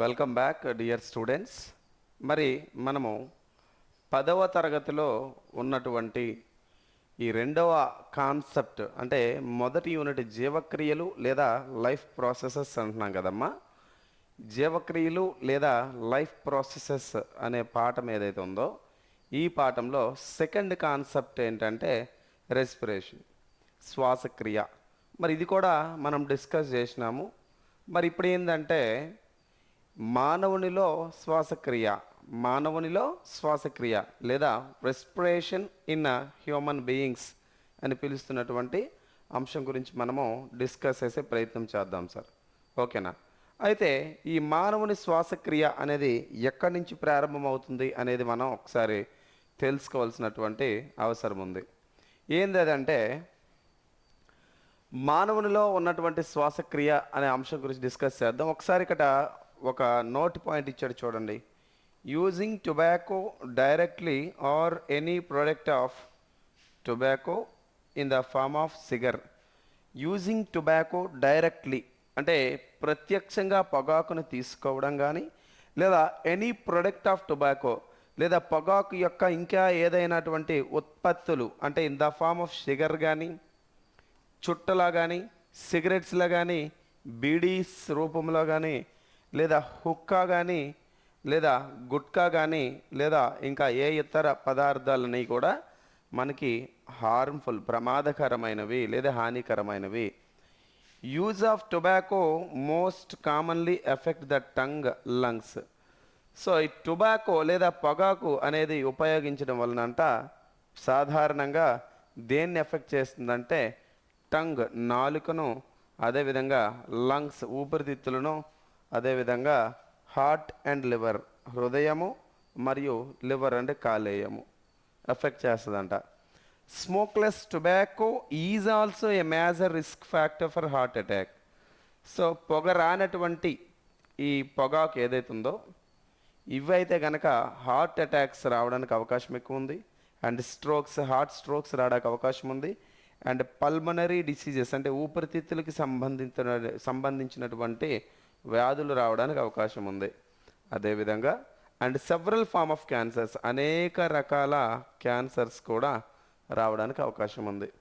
Welcome back dear students. మరి మనము పదవ తరగతిలో ఉన్నటువంటి ఈ రెండవ కాన్సెప్ట్ అంటే మొదటి యూనిట్ జీవక్రియలు లేదా లైఫ్ ప్రాసెసెస్ అంటున్నాం కదమ్మా. జీవక్రియలు లేదా లైఫ్ ప్రాసెసెస్ అనే పాఠం ఏదైతే ఉందో ఈ పాఠంలో సెకండ్ కాన్సెప్ట్ ఏంటంటే రెస్పిరేషన్ శ్వాసక్రియ. మరి ఇది కూడా మనం డిస్కస్ చేసినాము. మరి ఇప్పుడు ఏంటంటే మానవునిలో శ్వాసక్రియ మానవునిలో శ్వాసక్రియ లేదా రెస్పిరేషన్ ఇన్ హ్యూమన్ బీయింగ్స్ అని పిలుస్తున్నటువంటి అంశం గురించి మనము డిస్కస్ చేసే ప్రయత్నం చేద్దాం సార్. ఓకేనా? అయితే ఈ మానవుని శ్వాసక్రియ అనేది ఎక్కడి నుంచి ప్రారంభమవుతుంది అనేది మనం ఒకసారి తెలుసుకోవాల్సినటువంటి అవసరం ఉంది. ఏంది అదంటే మానవునిలో ఉన్నటువంటి శ్వాసక్రియ అనే అంశం గురించి డిస్కస్ చేద్దాం. ఒకసారి ఇక్కడ ఒక నోట్ పాయింట్ ఇచ్చాడు చూడండి. Using tobacco directly or any product of tobacco in the form of cigar using tobacco directly అంటే ప్రత్యక్షంగా పొగాకును తీసుకోవడం కానీ లేదా ఎనీ ప్రొడక్ట్ ఆఫ్ టొబాకో లేదా పొగాకు యొక్క ఇంకా ఏదైనాటువంటి ఉత్పత్తులు అంటే in the form of sugar కానీ చుట్టలా కానీ సిగరెట్స్లా కానీ బీడీస్ రూపంలో కానీ లేదా హుక్కా కానీ లేదా గుట్కా కానీ లేదా ఇంకా ఏ ఇతర పదార్థాలని కూడా మనకి హార్మ్ఫుల్ ప్రమాదకరమైనవి లేదా హానికరమైనవి. Use of tobacco most commonly effect the tongue lungs so ఈ టొబాకో లేదా పొగాకు అనేది ఉపయోగించడం వలనంట సాధారణంగా దేన్ని ఎఫెక్ట్ చేస్తుందంటే టంగ్ నాలుకను అదేవిధంగా లంగ్స్ ఊపిరితిత్తులను అదేవిధంగా హార్ట్ అండ్ లివర్ హృదయము మరియు లివర్ అంటే కాలేయము. ఎఫెక్ట్ చేస్తుందంట. Smokeless tobacco is also a major risk factor for heart attack. So పొగ రానటువంటి ఈ పొగాకు ఏదైతే ఉందో ఇవైతే కనుక హార్ట్ అటాక్స్ రావడానికి అవకాశం ఎక్కువ ఉంది అండ్ స్ట్రోక్స్ హార్ట్ స్ట్రోక్స్ రావడానికి అవకాశం ఉంది. అండ్ పల్మనరీ డిసీజెస్ అంటే ఊపిరితిత్తులకి సంబంధించిన సంబంధించినటువంటి వ్యాధులు రావడానికి అవకాశం ఉంది. అదేవిధంగా and several form of cancers అనేక రకాల క్యాన్సర్స్ కూడా రావడానికి అవకాశం ఉంది.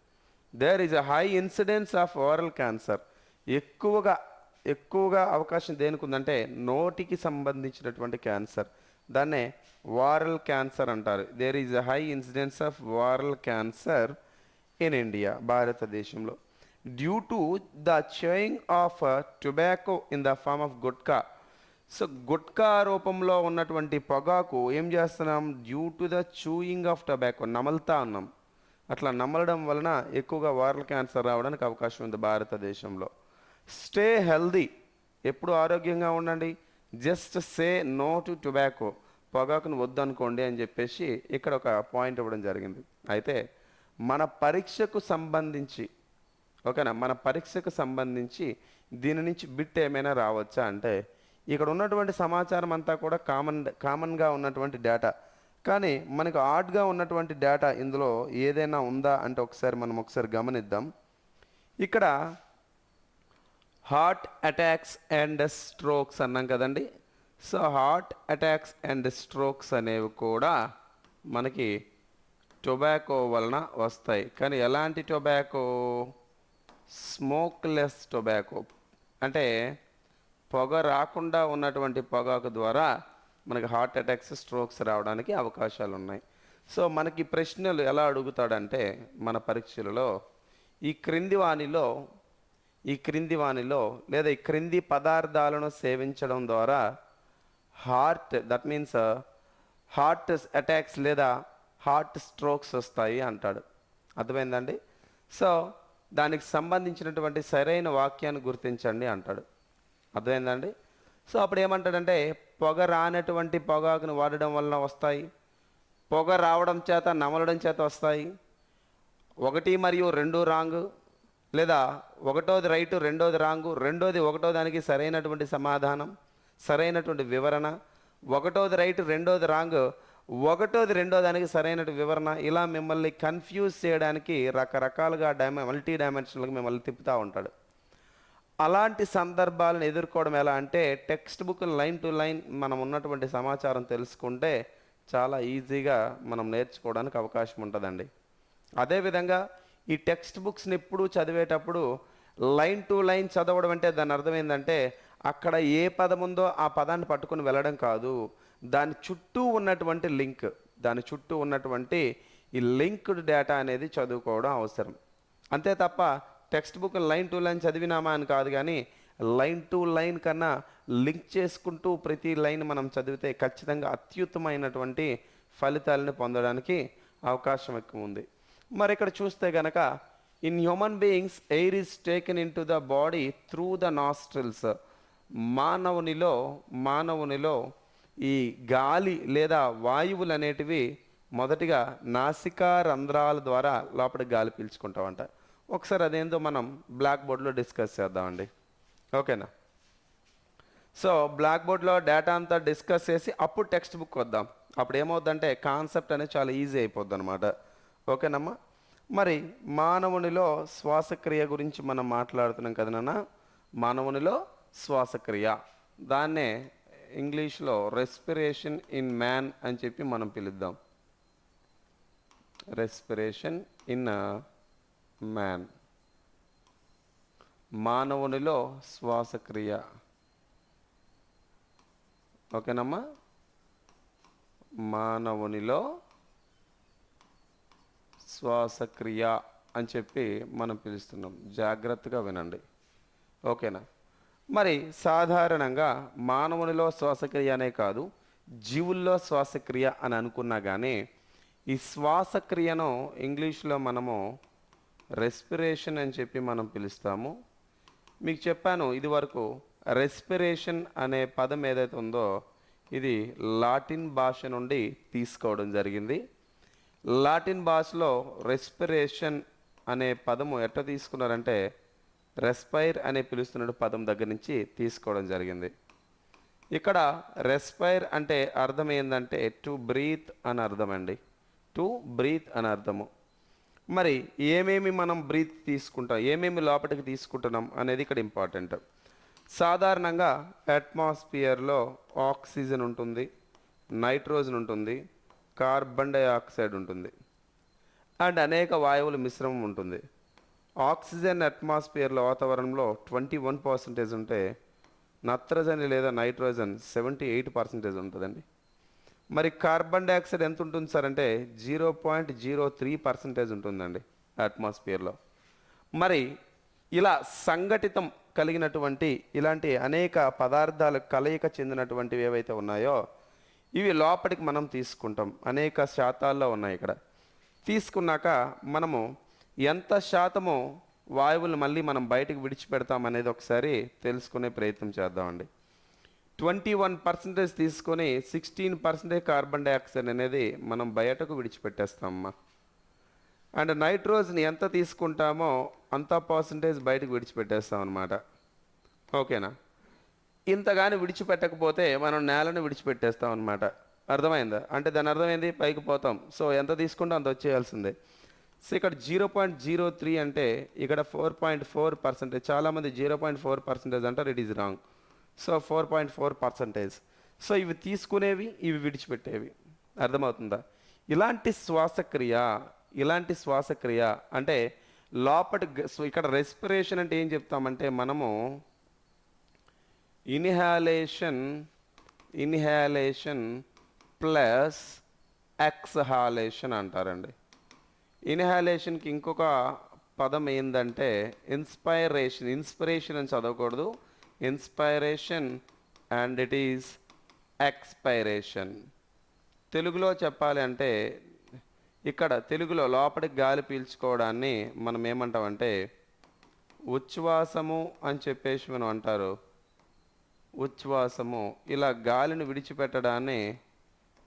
There is a high incidence of oral cancer ఎక్కువగా ఎక్కువగా అవకాశం దేనికి ఉందంటే నోటికి సంబంధించినటువంటి క్యాన్సర్ దాన్నే వారల్ క్యాన్సర్ అంటారు. There is a high incidence of oral cancer in India భారతదేశంలో. Due to the chewing of tobacco in the form of gutka so gutka రూపంలో ఉన్నటువంటి పొగాకు ఏం చేస్తున్నాం? Due to the chewing of tobacco నమలుతా ఉన్నాం అట్లా నమలడం వలన ఎక్కువగా వారల్ క్యాన్సర్ రావడానికి అవకాశం ఉంది భారతదేశంలో. స్టే హెల్దీ ఎప్పుడు ఆరోగ్యంగా ఉండండి. Just say no to tobacco పొగాకును వద్దనుకోండి అని చెప్పేసి ఇక్కడ ఒక పాయింట్ ఇవ్వడం జరిగింది. అయితే మన పరీక్షకు సంబంధించి ఓకేనా? మన పరీక్షకు సంబంధించి దీని నుంచి బిట్ ఏమైనా రావచ్చా అంటే ఇక్కడ ఉన్నటువంటి సమాచారం అంతా కూడా కామన్ కామన్గా ఉన్నటువంటి డేటా. కానీ మనకు ఆడ్గా ఉన్నటువంటి డేటా ఇందులో ఏదైనా ఉందా అంటే ఒకసారి మనం ఒకసారి గమనిద్దాం. ఇక్కడ హార్ట్ అటాక్స్ అండ్ స్ట్రోక్స్ అన్నాం కదండి. So heart attacks and strokes అనేవి కూడా మనకి టొబాకో వలన వస్తాయి. కానీ ఎలాంటి టొబాకో? స్మోక్లెస్ టొబాకో అంటే పొగ రాకుండా ఉన్నటువంటి పొగాకు ద్వారా మనకి హార్ట్ అటాక్స్ స్ట్రోక్స్ రావడానికి అవకాశాలు ఉన్నాయి. సో మనకి ప్రశ్నలు ఎలా అడుగుతాడంటే మన పరీక్షలలో ఈ క్రింది వాణిలో ఈ క్రింది వాణిలో లేదా ఈ క్రింది పదార్థాలను సేవించడం ద్వారా heart that means uh, heart attacks లేదా హార్ట్ స్ట్రోక్స్ వస్తాయి అంటాడు. అర్థమైందండి? సో దానికి సంబంధించినటువంటి సరైన వాక్యాన్ని గుర్తించండి అంటాడు. అర్థమైందండి? సో అప్పుడు ఏమంటాడంటే పొగ రానటువంటి పొగాకును వాడడం వలన వస్తాయి. పొగ రావడం చేత నమలడం చేత వస్తాయి. ఒకటి మరియు రెండు రాంగు లేదా ఒకటోది రైటు రెండోది రాంగు రెండోది ఒకటో దానికి సరైనటువంటి సమాధానం సరైనటువంటి వివరణ ఒకటోది రైట్ రెండోది రాంగ్ ఒకటోది రెండో దానికి సరైన వివరణ. ఇలా మిమ్మల్ని కన్ఫ్యూజ్ చేయడానికి రకరకాలుగా డైమె మల్టీ డైమెన్షనల్గా మిమ్మల్ని తిప్పుతూ ఉంటాడు. అలాంటి సందర్భాలను ఎదుర్కోవడం ఎలా అంటే textbook line to line మనం ఉన్నటువంటి సమాచారం తెలుసుకుంటే చాలా ఈజీగా మనం నేర్చుకోవడానికి అవకాశం ఉంటుందండి. అదేవిధంగా ఈ టెక్స్ట్ బుక్స్ని ఎప్పుడు చదివేటప్పుడు లైన్ టు లైన్ చదవడం అంటే దాని అర్థం ఏంటంటే అక్కడ ఏ పదం ఉందో ఆ పదాన్ని పట్టుకుని వెళ్ళడం కాదు. దాని చుట్టూ ఉన్నటువంటి లింక్ దాని చుట్టూ ఉన్నటువంటి ఈ లింక్డ్ డేటా అనేది చదువుకోవడం అవసరం. అంతే తప్ప textbook line to line చదివినామా అని కాదు కానీ లైన్ టు లైన్ కన్నా లింక్ చేసుకుంటూ ప్రతి లైన్ మనం చదివితే ఖచ్చితంగా అత్యుత్తమైనటువంటి ఫలితాలను పొందడానికి అవకాశం ఎక్కువ ఉంది. మరి ఇక్కడ చూస్తే గనక in human beings air is taken into the body through the nostrils మానవునిలో మానవునిలో ఈ గాలి లేదా వాయువులు అనేటివి మొదటిగా నాసికా రంధ్రాల ద్వారా లోపలికి గాలి పీల్చుకుంటామంట ఒకసారి అదేందో మనం బ్లాక్ బోర్డ్లో డిస్కస్ చేద్దామండి. ఓకేనా? సో బ్లాక్ బోర్డ్లో డేటా అంతా డిస్కస్ చేసి అప్పుడు టెక్స్ట్ బుక్ వద్దాం. అప్పుడు ఏమవుద్దంటే కాన్సెప్ట్ అనేది చాలా ఈజీ అయిపోద్ది అనమాట ఓకేనమ్మా? మరి మానవునిలో శ్వాసక్రియ గురించి మనం మాట్లాడుతున్నాం కదా నాన్న మానవునిలో శ్వాసక్రియ. దాన్నే ఇంగ్లీష్లో రెస్పిరేషన్ ఇన్ మ్యాన్ అని చెప్పి మనం పిలుద్దాం. Respiration in man. మానవునిలో శ్వాసక్రియ. ఓకేనమ్మా? మానవునిలో శ్వాసక్రియ అని చెప్పి మనం పిలుస్తున్నాం. జాగ్రత్తగా వినండి. ఓకేనా? మరి సాధారణంగా మానవునిలో శ్వాసక్రియ అనే కాదు జీవుల్లో శ్వాసక్రియ అని అనుకున్నా కానీ ఈ శ్వాసక్రియను ఇంగ్లీష్లో మనము రెస్పిరేషన్ అని చెప్పి మనం పిలుస్తాము. మీకు చెప్పాను ఇదివరకు రెస్పిరేషన్ అనే పదం ఏదైతే ఉందో ఇది లాటిన్ భాష నుండి తీసుకోవడం జరిగింది. లాటిన్ భాషలో రెస్పిరేషన్ అనే పదము ఎట్లా తీసుకున్నారంటే రెస్పైర్ అనే పిలుస్తున్న పదం దగ్గర నుంచి తీసుకోవడం జరిగింది. ఇక్కడ రెస్పైర్ అంటే అర్థం ఏంటంటే టు బ్రీత్ అని అర్థం అండి టు బ్రీత్ అని అర్థము. మరి ఏమేమి మనం బ్రీత్ తీసుకుంటాం ఏమేమి లోపలికి తీసుకుంటున్నాం అనేది ఇక్కడ ఇంపార్టెంట్ సాధారణంగా అట్మాస్ఫియర్లో ఆక్సిజన్ ఉంటుంది నైట్రోజన్ ఉంటుంది కార్బన్ డైఆక్సైడ్ ఉంటుంది. అండ్ అనేక వాయువుల మిశ్రమం ఉంటుంది. ఆక్సిజన్ అట్మాస్ఫియర్లో వాతావరణంలో ట్వంటీ వన్ పర్సెంటేజ్ ఉంటే నత్రజని లేదా నైట్రోజన్ సెవెంటీ ఎయిట్ పర్సెంటేజ్ ఉంటుందండి. మరి కార్బన్ డైఆక్సైడ్ ఎంత ఉంటుంది సార్ అంటే zero point zero three percentage ఉంటుందండి అట్మాస్ఫియర్లో. మరి ఇలా సంఘటితం కలిగినటువంటి ఇలాంటి అనేక పదార్థాలు కలయిక చెందినటువంటివి ఏవైతే ఉన్నాయో ఇవి లోపలికి మనం తీసుకుంటాం. అనేక శాతాల్లో ఉన్నాయి ఇక్కడ. తీసుకున్నాక మనము ఎంత శాతము వాయువులు మళ్ళీ మనం బయటకు విడిచిపెడతాం అనేది ఒకసారి తెలుసుకునే ప్రయత్నం చేద్దామండి. ట్వంటీ వన్ పర్సెంటేజ్ తీసుకొని సిక్స్టీన్ పర్సెంటేజ్ కార్బన్ డైఆక్సైడ్ అనేది మనం బయటకు విడిచిపెట్టేస్తామమ్మా. అండ్ నైట్రోజన్ ఎంత తీసుకుంటామో అంత పర్సంటేజ్ బయటకు విడిచిపెట్టేస్తాం అనమాట ఓకేనా? ఇంతగాని విడిచిపెట్టకపోతే మనం నేలను విడిచిపెట్టేస్తాం అనమాట అర్థమైందా? అంటే దాని అర్థమైంది పైకి పోతాం. సో ఎంత తీసుకుంటే అంత వచ్చేయాల్సిందే. సో ఇక్కడ జీరో పాయింట్ జీరో త్రీ అంటే ఇక్కడ ఫోర్ పాయింట్ ఫోర్ పర్సెంటేజ్ చాలామంది జీరో పాయింట్ ఫోర్ పర్సెంటేజ్ అంటారు it is wrong so four point four percentage so ఇవి తీసుకునేవి ఇవి విడిచిపెట్టేవి. అర్థమవుతుందా? ఇలాంటి శ్వాసక్రియ ఇలాంటి శ్వాసక్రియ అంటే లోపటి ఇక్కడ రెస్పిరేషన్ అంటే ఏం చెప్తామంటే మనము ఇన్హాలేషన్ ఇన్హాలేషన్ ప్లస్ ఎక్స్హాలేషన్ అంటారండి. ఇన్హాలేషన్కి ఇంకొక పదం ఏంటంటే ఇన్స్పైరేషన్. ఇన్స్పిరేషన్ అని చదవకూడదు. Inspiration and it is expiration. తెలుగులో చెప్పాలి అంటే ఇక్కడ తెలుగులో లోపలికి గాలి పీల్చుకోవడాన్ని మనం ఏమంటామంటే ఉచ్ఛ్వాసము అని చెప్పేసి మనం అంటారు. ఉచ్ఛ్వాసము. ఇలా గాలిని విడిచిపెట్టడాన్ని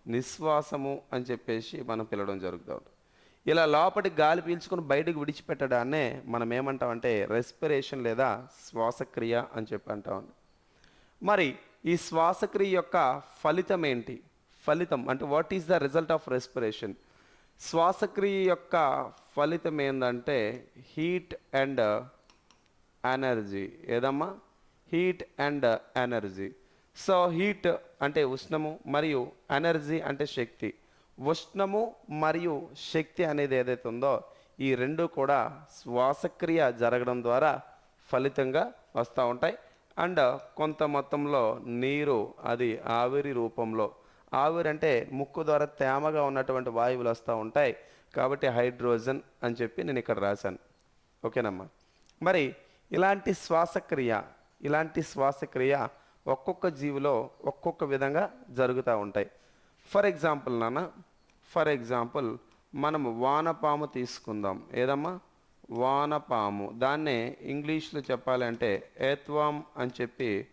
నిశ్వాసము అని చెప్పేసి మనం పిలవడం జరుగుతుంది. ఇలా లోపలికి గాలి పీల్చుకుని బయటకు విడిచిపెట్టడాన్నే మనం ఏమంటామంటే రెస్పిరేషన్ లేదా శ్వాసక్రియ అని చెప్పి అంటాం మరి ఈ శ్వాసక్రియ యొక్క ఫలితం ఏంటి? ఫలితం అంటే what is the result of respiration శ్వాసక్రియ యొక్క ఫలితం ఏంటంటే హీట్ అండ్ ఎనర్జీ ఏదమ్మా? Heat and energy so heat అంటే ఉష్ణము మరియు ఎనర్జీ అంటే శక్తి. ఉష్ణము మరియు శక్తి అనేది ఏదైతే ఉందో ఈ రెండు కూడా శ్వాసక్రియ జరగడం ద్వారా ఫలితంగా వస్తూ ఉంటాయి. అండ్ కొంత మొత్తంలో నీరు అది ఆవిరి రూపంలో. ఆవిరి అంటే ముక్కు ద్వారా తేమగా ఉన్నటువంటి వాయువులు వస్తూ ఉంటాయి. కాబట్టి హైడ్రోజన్ అని చెప్పి నేను ఇక్కడ రాశాను. ఓకేనమ్మా? మరి ఇలాంటి శ్వాసక్రియ ఇలాంటి శ్వాసక్రియ ఒక్కొక్క జీవిలో ఒక్కొక్క విధంగా జరుగుతూ ఉంటాయి. ఫర్ ఎగ్జాంపుల్ నాన్న ఫర్ ఎగ్జాంపుల్ మనం వానపాము తీసుకుందాం. ఏదమ్మా? వానపాము. దాన్నే ఇంగ్లీష్లో చెప్పాలంటే ఏత్వామ్ అని చెప్పి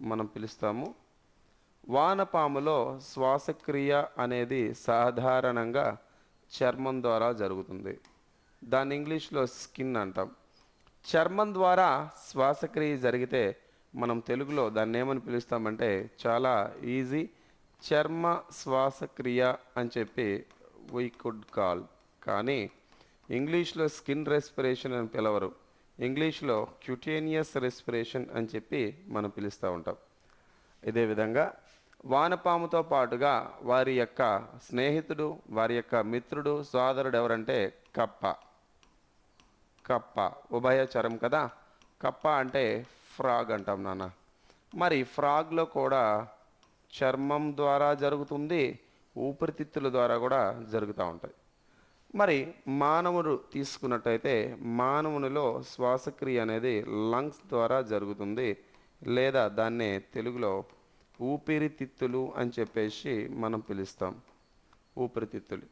మనం పిలుస్తాము. వానపాములో శ్వాసక్రియ అనేది సాధారణంగా చర్మం ద్వారా జరుగుతుంది. దాన్ని ఇంగ్లీష్లో స్కిన్ అంటాం. చర్మం ద్వారా శ్వాసక్రియ జరిగితే మనం తెలుగులో దాన్ని ఏమని పిలుస్తామంటే చాలా ఈజీ చర్మ శ్వాసక్రియ అని చెప్పి వీ కుడ్ కాల్ కానీ ఇంగ్లీష్లో స్కిన్ రెస్పిరేషన్ అని పిలవరు. ఇంగ్లీష్లో క్యూటేనియస్ రెస్పిరేషన్ అని చెప్పి మనం పిలుస్తూ ఉంటాం. ఇదే విధంగా వానపాముతో పాటుగా వారి యొక్క స్నేహితుడు వారి యొక్క మిత్రుడు సోదరుడు ఎవరంటే కప్ప. కప్ప ఉభయచరం కదా? కప్ప అంటే ఫ్రాగ్ అంటాం నాన్న. మరి ఫ్రాగ్లో కూడా చర్మం ద్వారా జరుగుతుంది ఊపిరితిత్తుల ద్వారా కూడా జరుగుతూ ఉంటాయి మరి మానవుడు తీసుకున్నట్టయితే మానవునిలో శ్వాసక్రియ అనేది లంగ్స్ ద్వారా జరుగుతుంది లేదా దాన్నే తెలుగులో ఊపిరితిత్తులు అని చెప్పేసి మనం పిలుస్తాం. ఊపిరితిత్తులు.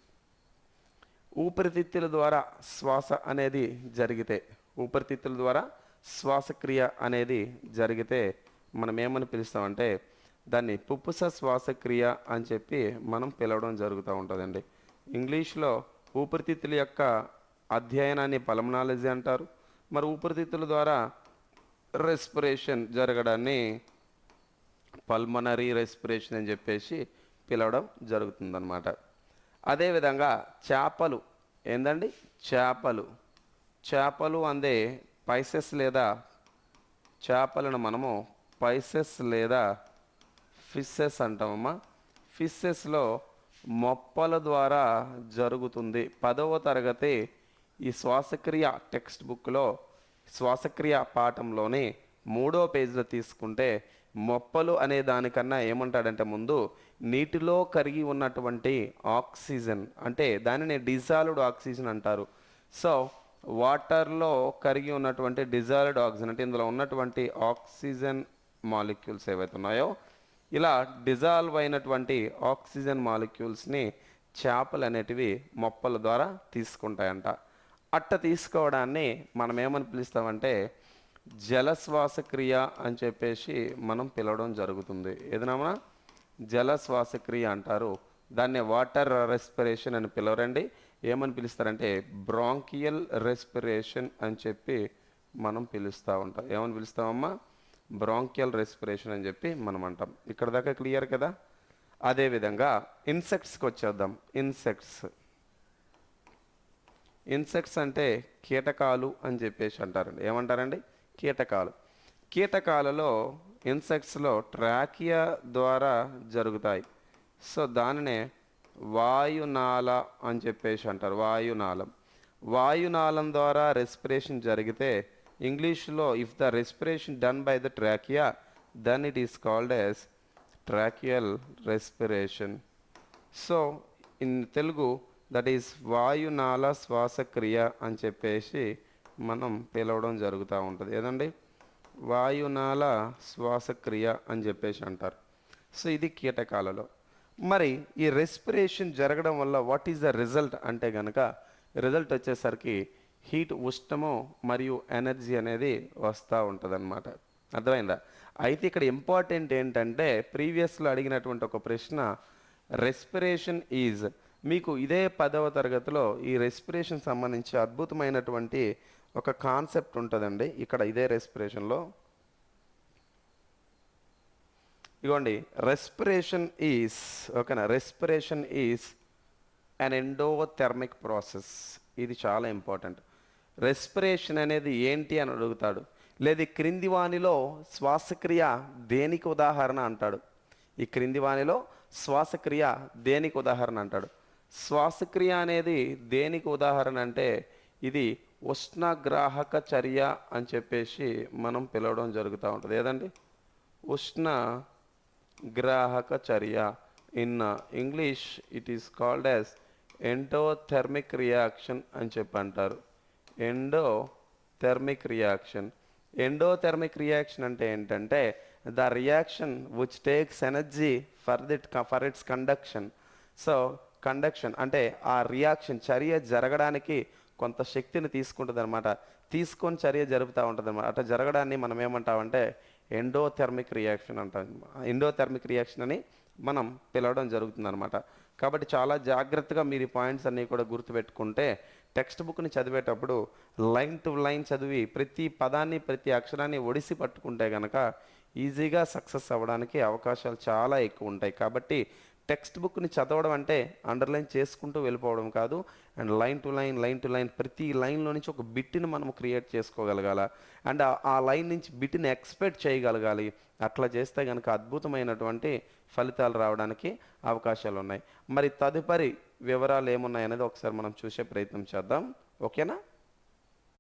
ఊపిరితిత్తుల ద్వారా శ్వాస అనేది జరిగితే ఊపిరితిత్తుల ద్వారా శ్వాసక్రియ అనేది జరిగితే మనం ఏమని పిలుస్తామంటే దాన్ని పుప్పుస శ్వాసక్రియ అని చెప్పి మనం పిలవడం జరుగుతూ ఉంటుందండి. ఇంగ్లీష్లో ఊపిరితిత్తుల యొక్క అధ్యయనాన్ని పల్మనాలజీ అంటారు. మరి ఊపిరితిత్తుల ద్వారా రెస్పిరేషన్ జరగడాన్ని పల్మనరీ రెస్పిరేషన్ అని చెప్పేసి పిలవడం జరుగుతుందన్నమాట. అదేవిధంగా చేపలు ఏందండి? చేపలు. చేపలు అందే పైసెస్ లేదా చేపలను మనము పైసెస్ లేదా ఫిస్సెస్ అంటామమ్మా. ఫిస్సెస్లో మొప్పల ద్వారా జరుగుతుంది. పదవ తరగతి ఈ శ్వాసక్రియ టెక్స్ట్ బుక్లో శ్వాసక్రియ పాఠంలోని మూడో పేజీలో తీసుకుంటే మొప్పలు అనే దానికన్నా ఏమంటాడంటే ముందు నీటిలో కరిగి ఉన్నటువంటి ఆక్సిజన్ అంటే దానిని డిజాల్వ్డ్ ఆక్సిజన్ అంటారు. సో వాటర్లో కరిగి ఉన్నటువంటి డిజాల్వ్డ్ ఆక్సిజన్ అంటే ఇందులో ఉన్నటువంటి ఆక్సిజన్ మాలిక్యూల్స్ ఏవైతే ఉన్నాయో ఇలా డిజాల్వ్ అయినటువంటి ఆక్సిజన్ మాలిక్యూల్స్ని చేపలు అనేటివి మొప్పల ద్వారా తీసుకుంటాయంట. అట్ట తీసుకోవడాన్ని మనం ఏమని పిలుస్తామంటే జలశ్వాసక్రియ అని చెప్పేసి మనం పిలవడం జరుగుతుంది. ఏదైనా జల శ్వాసక్రియ అంటారు. దాన్ని వాటర్ రెస్పిరేషన్ అని పిలవరండి. ఏమని పిలుస్తారంటే బ్రాంకియల్ రెస్పిరేషన్ అని చెప్పి మనం పిలుస్తూ ఉంటాం ఏమని పిలుస్తామమ్మా? బ్రాంకియల్ రెస్పిరేషన్ అని చెప్పి మనం అంటాం. ఇక్కడ దాకా క్లియర్ కదా? అదేవిధంగా ఇన్సెక్ట్స్కి వచ్చేద్దాం. ఇన్సెక్ట్స్ ఇన్సెక్ట్స్ అంటే కీటకాలు అని చెప్పేసి అంటారండి. ఏమంటారండి? కీటకాలు. కీటకాలలో ఇన్సెక్ట్స్లో ట్రాకియా ద్వారా జరుగుతాయి. సో దానినే వాయునాళ అని చెప్పేసి అంటారు. వాయునాళం. వాయునాళం ద్వారా రెస్పిరేషన్ జరిగితే ఇంగ్లీష్లో if the respiration done by the trachea then it is called as tracheal respiration so in Telugu that is వాయునాళ శ్వాసక్రియ అని చెప్పేసి మనం పిలవడం జరుగుతూ ఉంటుంది. ఏదండి? వాయునాళ శ్వాసక్రియ అని చెప్పేసి అంటారు. సో ఇది కీటకాలలో. మరి ఈ రెస్పిరేషన్ జరగడం వల్ల వాట్ ఈస్ ద రిజల్ట్ అంటే కనుక రిజల్ట్ వచ్చేసరికి హీట్ ఉష్ణము మరియు ఎనర్జీ అనేది వస్తూ ఉంటుంది అర్థమైందా? అయితే ఇక్కడ ఇంపార్టెంట్ ఏంటంటే ప్రీవియస్లో అడిగినటువంటి ఒక ప్రశ్న రెస్పిరేషన్ ఈజ్. మీకు ఇదే పదవ తరగతిలో ఈ రెస్పిరేషన్ సంబంధించి అద్భుతమైనటువంటి ఒక కాన్సెప్ట్ ఉంటుందండి. ఇక్కడ ఇదే రెస్పిరేషన్లో. ఇగోండి రెస్పిరేషన్ ఈజ్ ఓకేనా? Respiration is an endothermic process ఇది చాలా ఇంపార్టెంట్. రెస్పిరేషన్ అనేది ఏంటి అని అడుగుతాడు. లేదు క్రింది వాణిలో శ్వాసక్రియ దేనికి ఉదాహరణ అంటాడు. ఈ క్రింది వాణిలో శ్వాసక్రియ దేనికి ఉదాహరణ అంటాడు. శ్వాసక్రియ అనేది దేనికి ఉదాహరణ అంటే ఇది ఉష్ణగ్రాహక చర్య అని చెప్పేసి మనం పిలవడం జరుగుతూ ఉంటుంది. ఏదండి? ఉష్ణ గ్రాహక చర్య. In English it is called as endothermic reaction అని చెప్పి అంటారు ఎండోథెర్మిక్ రియాక్షన్ ఎండోథెర్మిక్ రియాక్షన్ అంటే ఏంటంటే the reaction which takes energy for that for its conduction so conduction అంటే ఆ రియాక్షన్ చర్య జరగడానికి కొంత శక్తిని తీసుకుంటుంది అనమాట తీసుకొని చర్య జరుపుతూ ఉంటుంది అనమాట అట్లా జరగడాన్ని మనం ఏమంటామంటే ఎండోథెర్మిక్ రియాక్షన్ అంటాం. ఎండోథెర్మిక్ రియాక్షన్ అని మనం పిలవడం జరుగుతుంది అనమాట కాబట్టి చాలా జాగ్రత్తగా మీరు ఈ పాయింట్స్ అన్నీ కూడా గుర్తుపెట్టుకుంటే టెక్స్ట్ బుక్ని చదివేటప్పుడు లైన్ టు లైన్ చదివి ప్రతి పదాన్ని ప్రతి అక్షరాన్ని ఒడిసి పట్టుకుంటే కనుక ఈజీగా సక్సెస్ అవ్వడానికి అవకాశాలు చాలా ఎక్కువ ఉంటాయి. కాబట్టి టెక్స్ట్ బుక్ని చదవడం అంటే అండర్లైన్ చేసుకుంటూ వెళ్ళిపోవడం కాదు. And line to line line to line ప్రతి లైన్లో నుంచి ఒక బిట్ని మనం క్రియేట్ చేసుకోగలగాల. అండ్ ఆ- లైన్ నుంచి బిట్ని ఎక్స్పెక్ట్ చేయగలగాలి. అట్లా చేస్తే కనుక అద్భుతమైనటువంటి ఫలితాలు రావడానికి అవకాశాలు ఉన్నాయి మరి తదుపరి వివరాలు ఏమున్నాయనేది ఒకసారి మనం చూసే ప్రయత్నం చేద్దాం. ఓకేనా?